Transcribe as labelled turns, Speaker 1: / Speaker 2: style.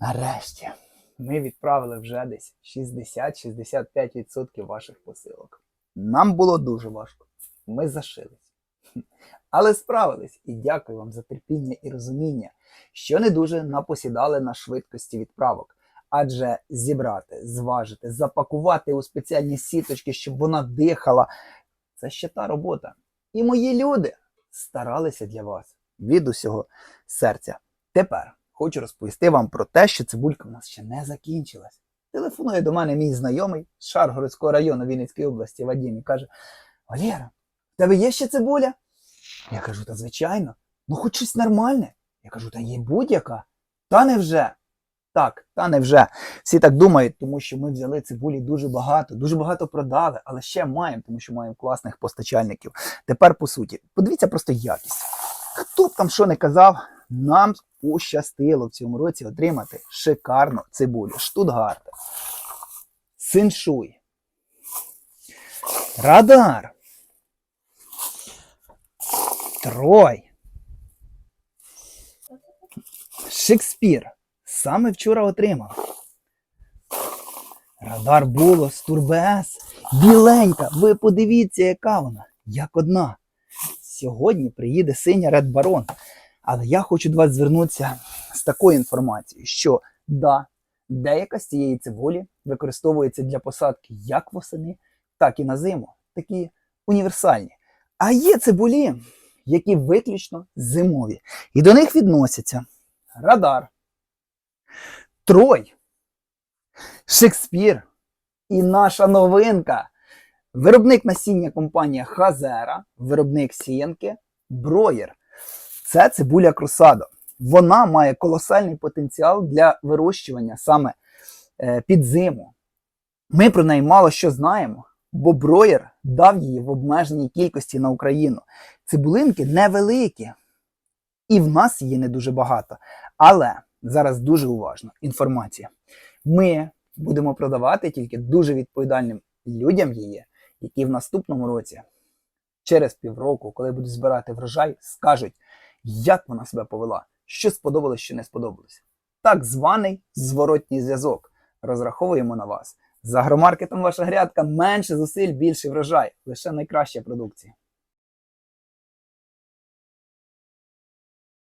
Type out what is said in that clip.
Speaker 1: Нарешті ми відправили вже десь 60-65% ваших посилок. Нам було дуже важко. Ми зашились. Але справились і дякую вам за терпіння і розуміння, що не дуже напосідали на швидкості відправок. Адже зібрати, зважити, запакувати у спеціальні сіточки, щоб вона дихала. Це ще та робота. І мої люди старалися для вас від усього серця. Тепер хочу розповісти вам про те, що цибулька в нас ще не закінчилась. Телефонує до мене мій знайомий з Шаргородського району Вінницької області Вадім і каже: Валера, в тебе є ще цибуля? Я кажу, та звичайно, ну хоч щось нормальне. Я кажу, та є будь-яка. Та невже? Так, та невже. Всі так думають, тому що ми взяли цибулі дуже багато, дуже багато продали, але ще маємо, тому що маємо класних постачальників. Тепер по суті, подивіться просто якість. Хто б там що не казав, нам пощастило в цьому році отримати шикарну цибулю. Штутгарта. Синшуй. Радар. Трой. Шекспір. Саме вчора отримав. Радар було з Турбес. Біленька. Ви подивіться, яка вона. Як одна. Сьогодні приїде синя Ред Барон. Але я хочу до вас звернутися з такою інформацією, що да, деяка з цієї цибулі використовується для посадки як восени, так і на зиму. Такі універсальні. А є цибулі, які виключно зимові. І до них відносяться радар, трой, Шекспір і наша новинка. Виробник насіння компанія Хазера, виробник сіянки Броєр. Це цибуля кросадо. Вона має колосальний потенціал для вирощування саме е, під зиму. Ми про неї мало що знаємо, бо броєр дав її в обмеженій кількості на Україну. Цибулинки невеликі, і в нас її не дуже багато. Але зараз дуже уважно інформація. Ми будемо продавати тільки дуже відповідальним людям її, які в наступному році, через півроку, коли будуть збирати врожай, скажуть, як вона себе повела, що сподобалось, що не сподобалось. Так званий зворотній зв'язок. Розраховуємо на вас. За агромаркетом ваша грядка менше зусиль, більший врожай. Лише найкраща продукція.